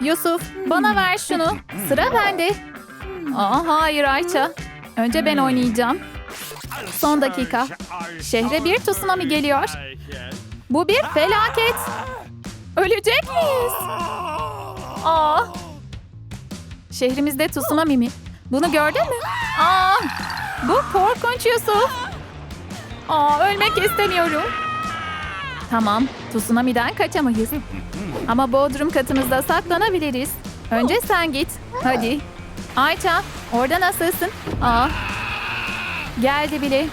Yusuf, bana ver şunu. Sıra bende. Aa, hayır Ayça. Önce ben oynayacağım. Son dakika. Şehre bir tsunami geliyor. Bu bir felaket. Ölecek miyiz? Aa. Şehrimizde tsunami mi? Bunu gördün mü? Aa. Bu korkunç Yusuf. Aa, ölmek istemiyorum. Tamam, tsunami'den kaçamayız. Ama bodrum katımızda saklanabiliriz. Önce sen git. Hadi. Ayça, orada nasılsın? Aa. Geldi bile.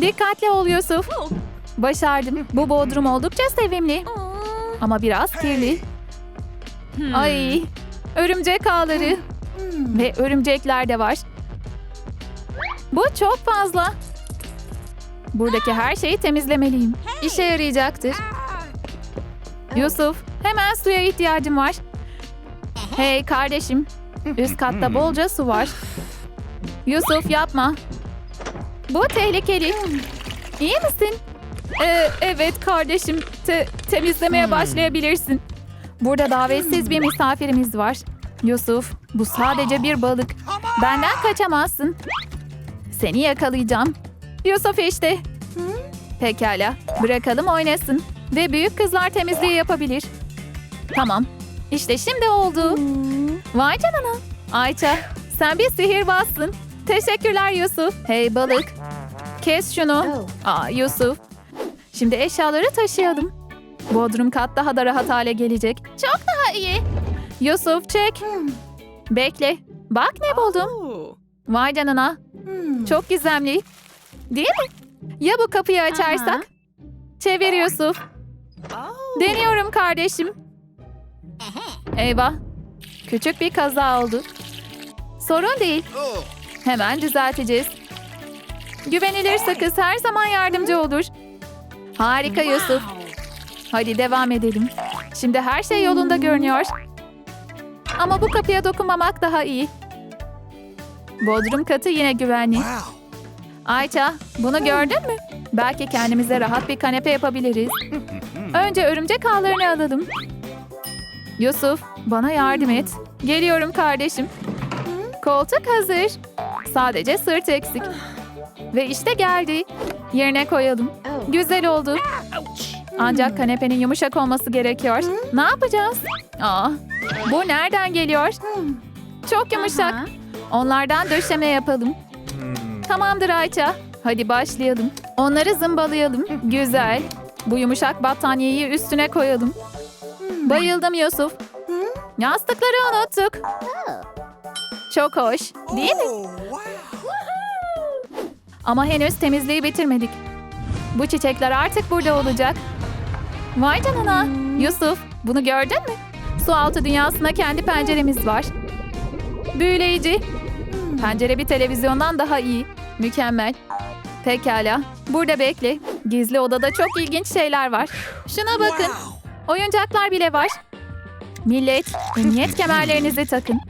Dikkatli ol Yusuf. Başardım. Bu bodrum oldukça sevimli. Ama biraz kirli. Ay, örümcek ağları. Ve örümcekler de var. Bu çok fazla. Buradaki her şeyi temizlemeliyim. İşe yarayacaktır. Yusuf, hemen suya ihtiyacım var. Hey kardeşim, üst katta bolca su var. Yusuf yapma. Bu tehlikeli. İyi misin? Ee, evet kardeşim, Te- temizlemeye başlayabilirsin. Burada davetsiz bir misafirimiz var. Yusuf, bu sadece bir balık. Benden kaçamazsın. Seni yakalayacağım. Yusuf işte. Pekala, bırakalım oynasın. Ve büyük kızlar temizliği yapabilir. Tamam, işte şimdi oldu. Vay canına. Ayça, sen bir sihirbazsın. Teşekkürler Yusuf. Hey balık, kes şunu. Aa Yusuf. Şimdi eşyaları taşıyalım. Bodrum kat daha da rahat hale gelecek. Çok daha iyi. Yusuf çek. Bekle. Bak ne buldum. Vay canına. Çok gizemli. Değil mi? Ya bu kapıyı açarsak? Çevir Yusuf. Deniyorum kardeşim. Eyvah. Küçük bir kaza oldu. Sorun değil. Hemen düzelteceğiz. Güvenilir sakız her zaman yardımcı olur. Harika Yusuf. Hadi devam edelim. Şimdi her şey yolunda görünüyor. Ama bu kapıya dokunmamak daha iyi. Bodrum katı yine güvenli. Ayça, bunu gördün mü? Belki kendimize rahat bir kanepe yapabiliriz. Önce örümcek ağlarını alalım. Yusuf, bana yardım et. Geliyorum kardeşim. Koltuk hazır. Sadece sırt eksik. Ve işte geldi. Yerine koyalım. Güzel oldu. Ancak kanepenin yumuşak olması gerekiyor. Ne yapacağız? Aa, bu nereden geliyor? Çok yumuşak. Onlardan döşeme yapalım. Tamamdır Ayça. Hadi başlayalım. Onları zımbalayalım. Güzel. Bu yumuşak battaniyeyi üstüne koyalım. Bayıldım Yusuf. Yastıkları unuttuk. Çok hoş. Değil mi? Ama henüz temizliği bitirmedik. Bu çiçekler artık burada olacak. Vay canına. Yusuf, bunu gördün mü? Su altı dünyasına kendi penceremiz var. Büyüleyici. Pencere bir televizyondan daha iyi. Mükemmel. Pekala. Burada bekle. Gizli odada çok ilginç şeyler var. Şuna bakın. Oyuncaklar bile var. Millet, emniyet kemerlerinizi takın.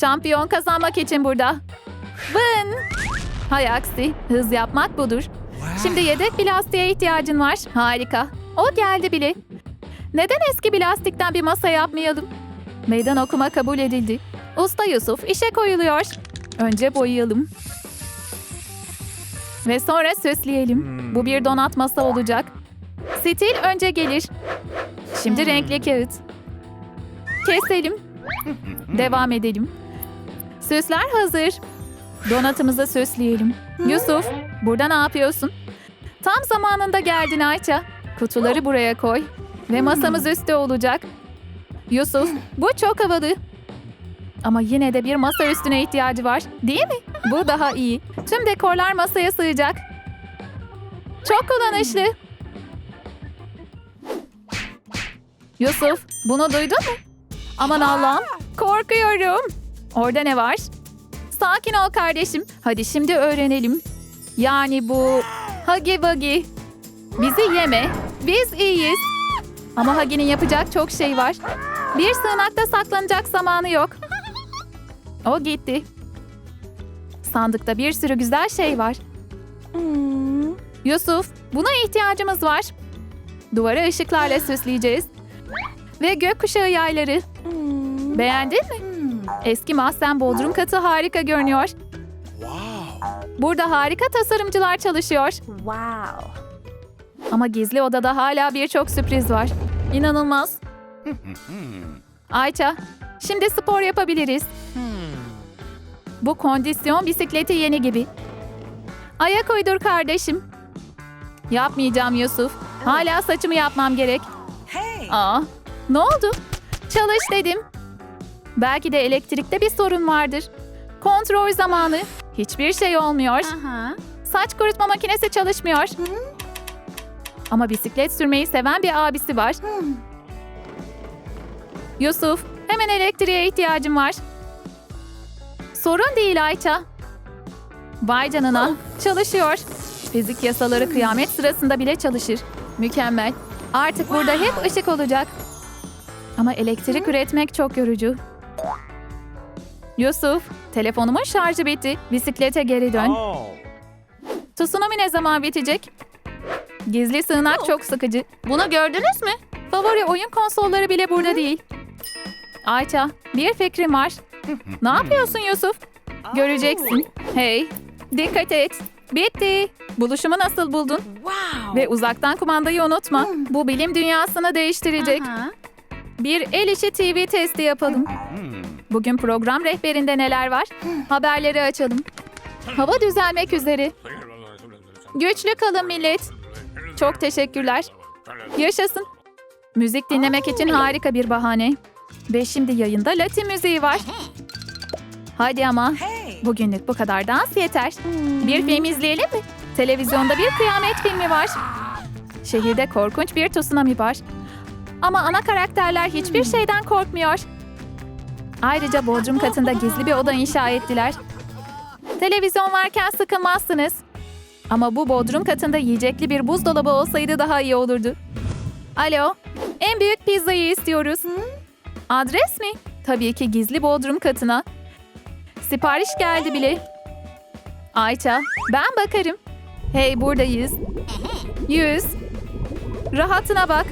Şampiyon kazanmak için burada. Vın! Hay aksi, hız yapmak budur. Şimdi yedek bir lastiğe ihtiyacın var. Harika. O geldi bile. Neden eski bir lastikten bir masa yapmayalım? Meydan okuma kabul edildi. Usta Yusuf işe koyuluyor. Önce boyayalım. Ve sonra süsleyelim. Bu bir donat masa olacak. Stil önce gelir. Şimdi renkli kağıt. Keselim. Devam edelim. Süsler hazır. Donatımızı süsleyelim. Yusuf, burada ne yapıyorsun? Tam zamanında geldin Ayça. Kutuları buraya koy. Ve masamız üstte olacak. Yusuf, bu çok havalı. Ama yine de bir masa üstüne ihtiyacı var. Değil mi? Bu daha iyi. Tüm dekorlar masaya sığacak. Çok kullanışlı. Yusuf, bunu duydun mu? Aman Allah'ım, korkuyorum. Orada ne var? Sakin ol kardeşim. Hadi şimdi öğrenelim. Yani bu Huggy Wuggy. Bizi yeme. Biz iyiyiz. Ama Huggy'nin yapacak çok şey var. Bir sığınakta saklanacak zamanı yok. O gitti. Sandıkta bir sürü güzel şey var. Yusuf, buna ihtiyacımız var. Duvarı ışıklarla süsleyeceğiz. Ve gökkuşağı yayları. Beğendin mi? Eski mahzen bodrum katı harika görünüyor. Burada harika tasarımcılar çalışıyor. Wow. Ama gizli odada hala birçok sürpriz var. İnanılmaz. Ayça, şimdi spor yapabiliriz. Bu kondisyon bisikleti yeni gibi. Ayak uydur kardeşim. Yapmayacağım Yusuf. Hala saçımı yapmam gerek. Aa, ne oldu? Çalış dedim. Belki de elektrikte bir sorun vardır. Kontrol zamanı. Hiçbir şey olmuyor. Saç kurutma makinesi çalışmıyor. Ama bisiklet sürmeyi seven bir abisi var. Yusuf, hemen elektriğe ihtiyacım var. Sorun değil Ayça. Vay canına, çalışıyor. Fizik yasaları kıyamet sırasında bile çalışır. Mükemmel. Artık burada hep ışık olacak. Ama elektrik üretmek çok yorucu. Yusuf, telefonumun şarjı bitti. Bisiklete geri dön. Oh. Tsunami ne zaman bitecek? Gizli sığınak çok sıkıcı. Bunu gördünüz mü? Favori oyun konsolları bile burada değil. Ayça, bir fikrim var. Ne yapıyorsun Yusuf? Göreceksin. Hey, dikkat et. Bitti. Buluşumu nasıl buldun? Wow. Ve uzaktan kumandayı unutma. Bu bilim dünyasını değiştirecek. Bir el işi TV testi yapalım. Bugün program rehberinde neler var? Haberleri açalım. Hava düzelmek üzere. Güçlü kalın millet. Çok teşekkürler. Yaşasın. Müzik dinlemek için harika bir bahane. Ve şimdi yayında Latin müziği var. Hadi ama. Bugünlük bu kadar dans yeter. Bir film izleyelim mi? Televizyonda bir kıyamet filmi var. Şehirde korkunç bir tsunami var. Ama ana karakterler hiçbir şeyden korkmuyor. Ayrıca bodrum katında gizli bir oda inşa ettiler. Televizyon varken sıkılmazsınız. Ama bu bodrum katında yiyecekli bir buzdolabı olsaydı daha iyi olurdu. Alo, en büyük pizzayı istiyoruz. Adres mi? Tabii ki gizli bodrum katına. Sipariş geldi bile. Ayça, ben bakarım. Hey buradayız. Yüz. Rahatına bak.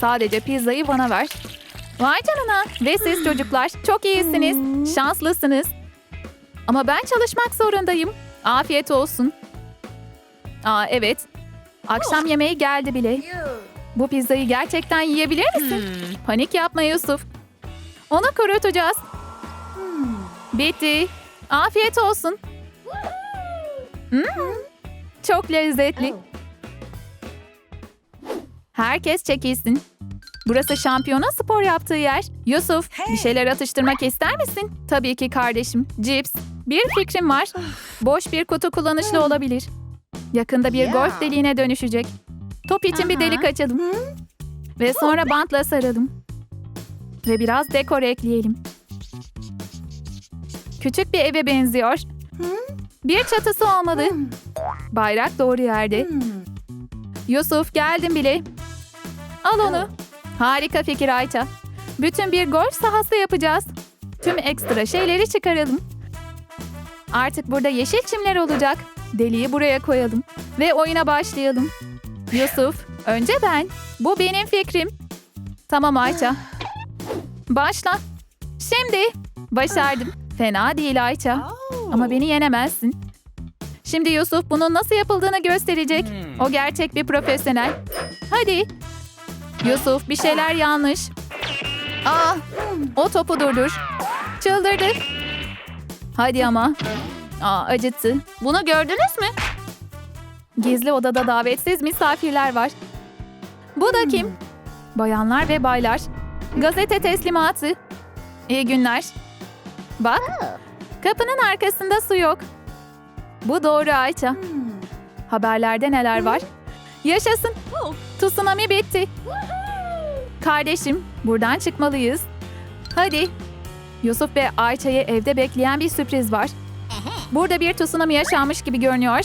Sadece pizzayı bana ver. Vay canına. Ve siz çocuklar çok iyisiniz. Şanslısınız. Ama ben çalışmak zorundayım. Afiyet olsun. Aa evet. Akşam yemeği geldi bile. Bu pizzayı gerçekten yiyebilir misin? Panik yapma Yusuf. Onu kurutacağız. Bitti. Afiyet olsun. Hmm, Çok lezzetli. Herkes çekilsin. Burası şampiyonun spor yaptığı yer. Yusuf, bir şeyler atıştırmak ister misin? Tabii ki kardeşim. Cips. Bir fikrim var. Boş bir kutu kullanışlı olabilir. Yakında bir golf deliğine dönüşecek. Top için bir delik açalım. Ve sonra bantla saralım. Ve biraz dekor ekleyelim. Küçük bir eve benziyor. Bir çatısı olmalı. Bayrak doğru yerde. Yusuf geldim bile. Al onu. Harika fikir Ayça. Bütün bir golf sahası yapacağız. Tüm ekstra şeyleri çıkaralım. Artık burada yeşil çimler olacak. Deliği buraya koyalım. Ve oyuna başlayalım. Yusuf, önce ben. Bu benim fikrim. Tamam Ayça. Başla. Şimdi. Başardım. Fena değil Ayça. Ama beni yenemezsin. Şimdi Yusuf bunun nasıl yapıldığını gösterecek. O gerçek bir profesyonel. Hadi. Yusuf bir şeyler yanlış. Aa, o topu durdur. Çıldırdı. Hadi ama. Aa, acıttı. Bunu gördünüz mü? Gizli odada davetsiz misafirler var. Bu da kim? Bayanlar ve baylar. Gazete teslimatı. İyi günler. Bak, kapının arkasında su yok. Bu doğru Ayça. Haberlerde neler var? Yaşasın. Tsunami bitti. Kardeşim, buradan çıkmalıyız. Hadi. Yusuf ve Ayça'yı evde bekleyen bir sürpriz var. Burada bir tsunami yaşanmış gibi görünüyor.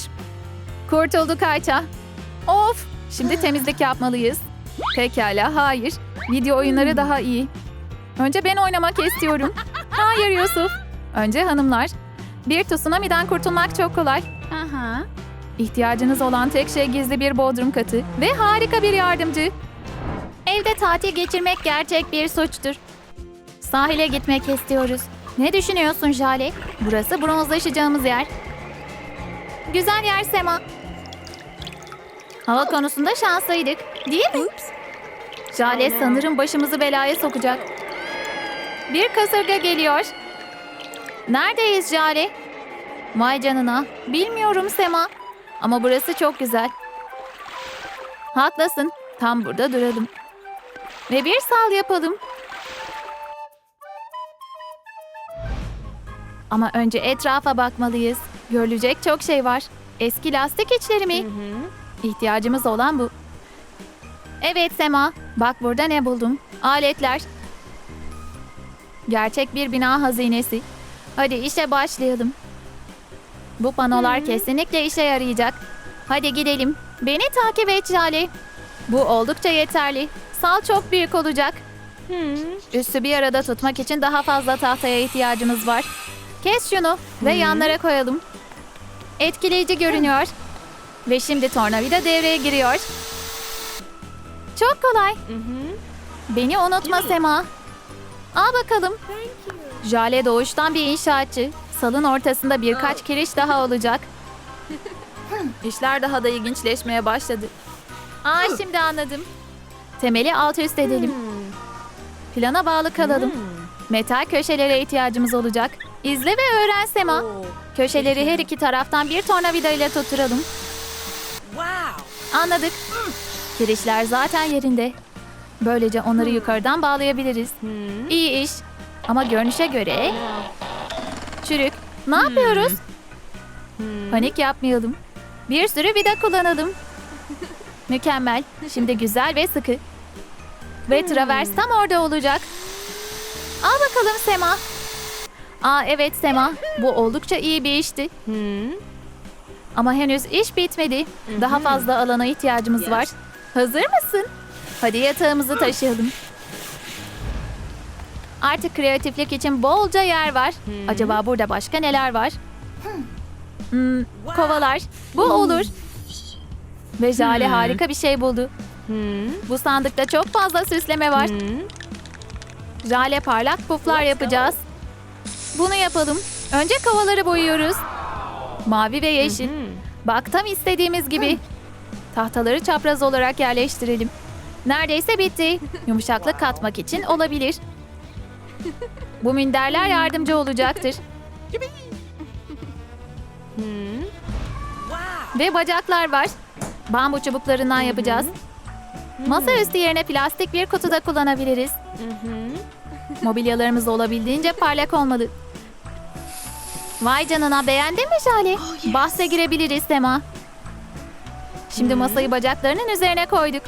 Kurtulduk Ayça. Of, şimdi temizlik yapmalıyız. Pekala, hayır. Video oyunları daha iyi. Önce ben oynamak istiyorum. Hayır Yusuf. Önce hanımlar. Bir tsunami'den kurtulmak çok kolay. Uh-huh. İhtiyacınız olan tek şey gizli bir bodrum katı ve harika bir yardımcı. Evde tatil geçirmek gerçek bir suçtur. Sahile gitmek istiyoruz. Ne düşünüyorsun Jale? Burası bronzlaşacağımız yer. Güzel yer Sema. Hava konusunda şanslıydık. Değil mi? Jale sanırım başımızı belaya sokacak. Bir kasırga geliyor. Neredeyiz Jale? Vay canına. Bilmiyorum Sema. Ama burası çok güzel. Haklısın. Tam burada duralım. Ve bir sal yapalım. Ama önce etrafa bakmalıyız. Görülecek çok şey var. Eski lastik içleri mi? İhtiyacımız olan bu. Evet Sema. Bak burada ne buldum. Aletler. Gerçek bir bina hazinesi. Hadi işe başlayalım. Bu panolar kesinlikle işe yarayacak. Hadi gidelim. Beni takip et Jale. Bu oldukça yeterli. Sal çok büyük olacak. Üstü bir arada tutmak için daha fazla tahtaya ihtiyacımız var. Kes şunu ve yanlara koyalım. Etkileyici görünüyor. Ve şimdi tornavida devreye giriyor. Çok kolay. Beni unutma Sema. Al bakalım. Jale doğuştan bir inşaatçı. Salın ortasında birkaç kiriş daha olacak. İşler daha da ilginçleşmeye başladı. Aa şimdi anladım. Temeli alt üst edelim. Plana bağlı kalalım. Metal köşelere ihtiyacımız olacak. İzle ve öğren Sema. Köşeleri her iki taraftan bir tornavida ile tutturalım. Anladık. Kirişler zaten yerinde. Böylece onları yukarıdan bağlayabiliriz. İyi iş. Ama görünüşe göre... Çürük. Ne yapıyoruz? Panik yapmayalım. Bir sürü vida kullanalım. Mükemmel. Şimdi güzel ve sıkı. Ve travers tam orada olacak. Al bakalım Sema. Aa evet Sema. Bu oldukça iyi bir işti. Ama henüz iş bitmedi. Daha fazla alana ihtiyacımız var. Hazır mısın? Hadi yatağımızı taşıyalım. Artık kreatiflik için bolca yer var. Acaba burada başka neler var? Hmm, kovalar. Bu olur. Ve Jale harika bir şey buldu. Bu sandıkta çok fazla süsleme var. Jale parlak puflar yapacağız. Bunu yapalım. Önce kovaları boyuyoruz. Mavi ve yeşil. Bak tam istediğimiz gibi. Tahtaları çapraz olarak yerleştirelim. Neredeyse bitti. Yumuşaklık katmak için olabilir. Bu minderler yardımcı olacaktır. Ve bacaklar var. Bambu çubuklarından yapacağız. Masaüstü yerine plastik bir kutuda kullanabiliriz. Mobilyalarımız olabildiğince parlak olmalı. Vay canına beğendin mi Jale? Bahse girebiliriz Sema. Şimdi masayı bacaklarının üzerine koyduk.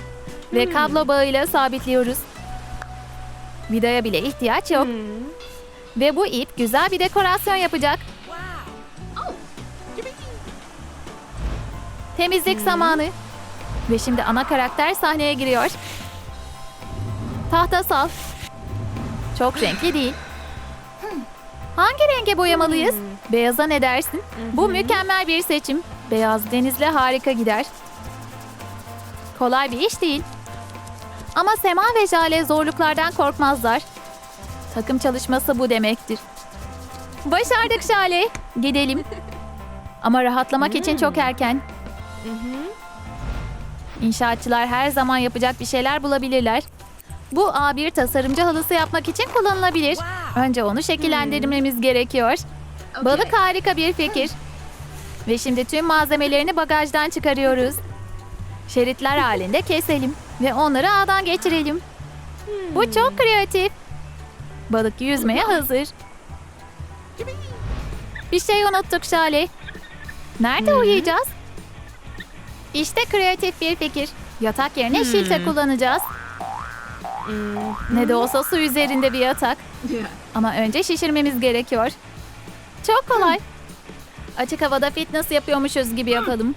Ve kablo bağıyla sabitliyoruz. Vidaya bile ihtiyaç yok. Ve bu ip güzel bir dekorasyon yapacak. Temizlik zamanı. Ve şimdi ana karakter sahneye giriyor. Tahta sal. Çok renkli değil. Hangi renge boyamalıyız? Beyaza ne dersin? Bu mükemmel bir seçim. Beyaz denizle harika gider. Kolay bir iş değil. Ama Sema ve Jale zorluklardan korkmazlar. Takım çalışması bu demektir. Başardık Jale. Gidelim. Ama rahatlamak için çok erken. İnşaatçılar her zaman yapacak bir şeyler bulabilirler. Bu A1 tasarımcı halısı yapmak için kullanılabilir. Önce onu şekillendirmemiz gerekiyor. Balık harika bir fikir. Ve şimdi tüm malzemelerini bagajdan çıkarıyoruz. Şeritler halinde keselim ve onları ağdan geçirelim. Bu çok kreatif. Balık yüzmeye hazır. Bir şey unuttuk Şale. Nerede uyuyacağız? İşte kreatif bir fikir. Yatak yerine şilte kullanacağız. Ne de olsa su üzerinde bir yatak. Ama önce şişirmemiz gerekiyor. Çok kolay. Açık havada fitness yapıyormuşuz gibi yapalım.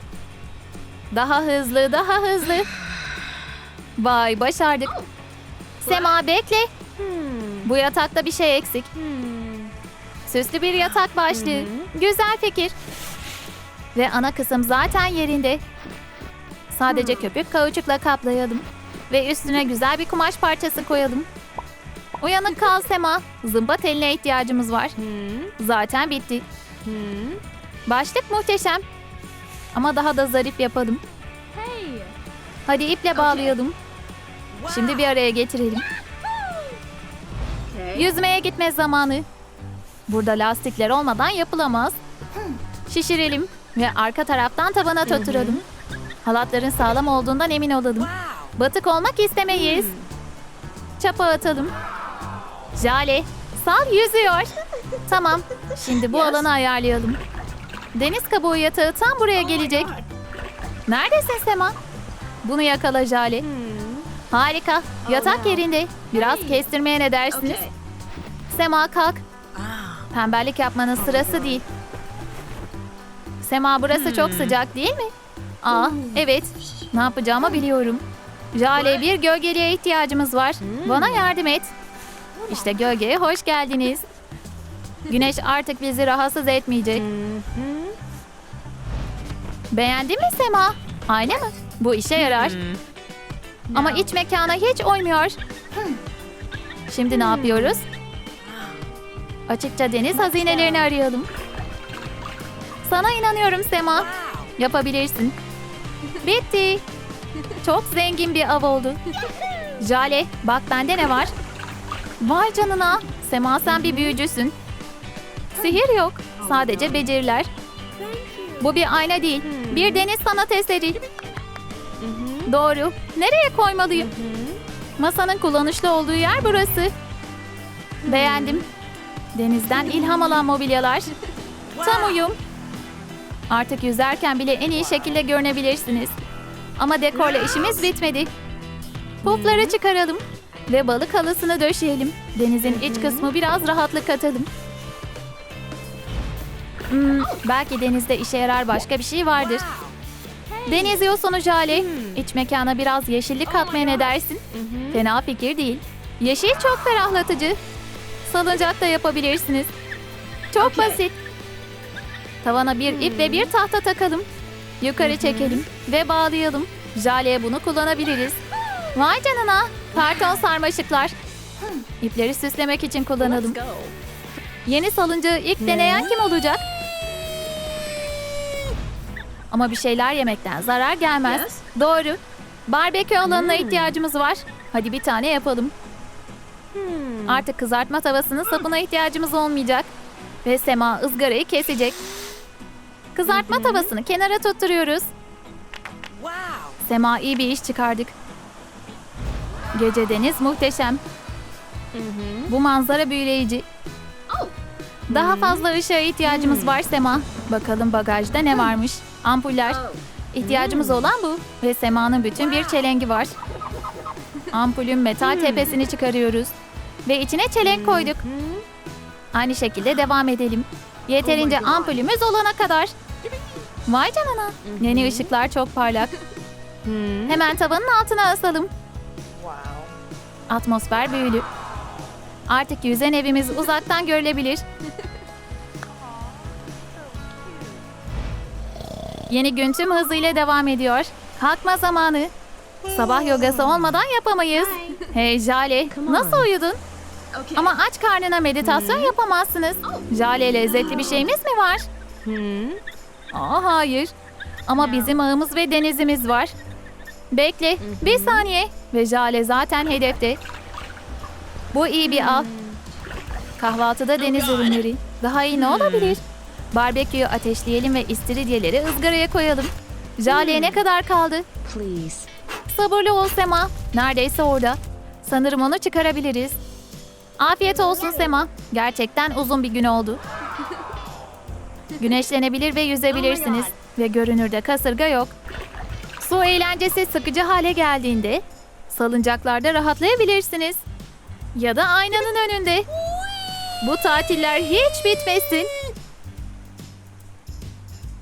Daha hızlı, daha hızlı. Vay başardık. Sema bekle. Bu yatakta bir şey eksik. Süslü bir yatak başlığı. Güzel fikir. Ve ana kısım zaten yerinde. Sadece köpük kauçukla kaplayalım. Ve üstüne güzel bir kumaş parçası koyalım. Uyanık kal Sema. Zımba teline ihtiyacımız var. Zaten bitti. Başlık muhteşem. Ama daha da zarif yapalım. Hadi iple bağlayalım. Şimdi bir araya getirelim. Yüzmeye gitme zamanı. Burada lastikler olmadan yapılamaz. Şişirelim ve arka taraftan tabana tutturalım. Halatların sağlam olduğundan emin olalım. Batık olmak istemeyiz. Çapa atalım. Jale, sal yüzüyor. tamam, şimdi bu alanı ayarlayalım. Deniz kabuğu yatağı tam buraya gelecek. Neredesin Sema? Bunu yakala Jale. Harika, yatak yerinde. Biraz kestirmeye ne dersiniz? Sema kalk. Ah. Pemberlik yapmanın sırası değil. Sema burası çok sıcak değil mi? Aa evet. Ne yapacağımı biliyorum. Jale bir gölgeliğe ihtiyacımız var. Bana yardım et. İşte gölgeye hoş geldiniz. Güneş artık bizi rahatsız etmeyecek. Beğendin mi Sema? Ayna mı? Bu işe yarar. Ama iç mekana hiç uymuyor. Şimdi ne yapıyoruz? Açıkça deniz hazinelerini arayalım. Sana inanıyorum Sema. Yapabilirsin. Bitti. Çok zengin bir av oldu. Jale, bak bende ne var? Vay canına. Sema sen bir büyücüsün. Sihir yok. Sadece beceriler. Bu bir ayna değil. Bir deniz sanat eseri. Doğru. Nereye koymalıyım? Masanın kullanışlı olduğu yer burası. Beğendim. Denizden ilham alan mobilyalar. Tam uyum. Artık yüzerken bile en iyi şekilde görünebilirsiniz. Ama dekorla işimiz bitmedi. Pufları çıkaralım ve balık halısını döşeyelim. Denizin iç kısmı biraz rahatlık katalım. Hmm, belki denizde işe yarar başka bir şey vardır. Deniz yosunu Jale. İç mekana biraz yeşillik katmaya ne dersin? Fena fikir değil. Yeşil çok ferahlatıcı. Salıncak da yapabilirsiniz. Çok basit. Tavana bir ip ve bir tahta takalım. Yukarı çekelim ve bağlayalım. Jale'ye bunu kullanabiliriz. Vay canına. Karton sarmaşıklar. İpleri süslemek için kullanalım. Yeni salıncağı ilk deneyen kim olacak? Ama bir şeyler yemekten zarar gelmez. Doğru. Barbekü alanına ihtiyacımız var. Hadi bir tane yapalım. Artık kızartma tavasının sapına ihtiyacımız olmayacak. Ve Sema ızgarayı kesecek. Kızartma tavasını kenara tutturuyoruz. Wow. Sema iyi bir iş çıkardık. Gece deniz muhteşem. Bu manzara büyüleyici. Daha fazla ışığa ihtiyacımız var Sema. Bakalım bagajda ne varmış? Ampuller. İhtiyacımız olan bu. Ve Sema'nın bütün bir çelengi var. Ampulün metal tepesini çıkarıyoruz. Ve içine çelenk koyduk. Aynı şekilde devam edelim. Yeterince ampulümüz olana kadar. Vay canına. Yeni ışıklar çok parlak. Hemen tavanın altına asalım. Atmosfer büyülü. Artık yüzen evimiz uzaktan görülebilir. Yeni gün tüm hızıyla devam ediyor. Kalkma zamanı. Sabah yogası olmadan yapamayız. Hey Jale, nasıl uyudun? Ama aç karnına meditasyon yapamazsınız. Jale lezzetli bir şeyimiz mi var? Aa hayır. Ama bizim ağımız ve denizimiz var. Bekle, bir saniye. Ve Jale zaten hedefte. Bu iyi bir av. Kahvaltıda deniz ürünleri. Daha iyi ne olabilir? Barbeküyü ateşleyelim ve istiridyeleri ızgaraya koyalım. Jale'ye ne kadar kaldı? Please. Sabırlı ol Sema. Neredeyse orada. Sanırım onu çıkarabiliriz. Afiyet olsun Sema. Gerçekten uzun bir gün oldu. Güneşlenebilir ve yüzebilirsiniz. Ve görünürde kasırga yok. Su eğlencesi sıkıcı hale geldiğinde salıncaklarda rahatlayabilirsiniz. Ya da aynanın önünde. Bu tatiller hiç bitmesin.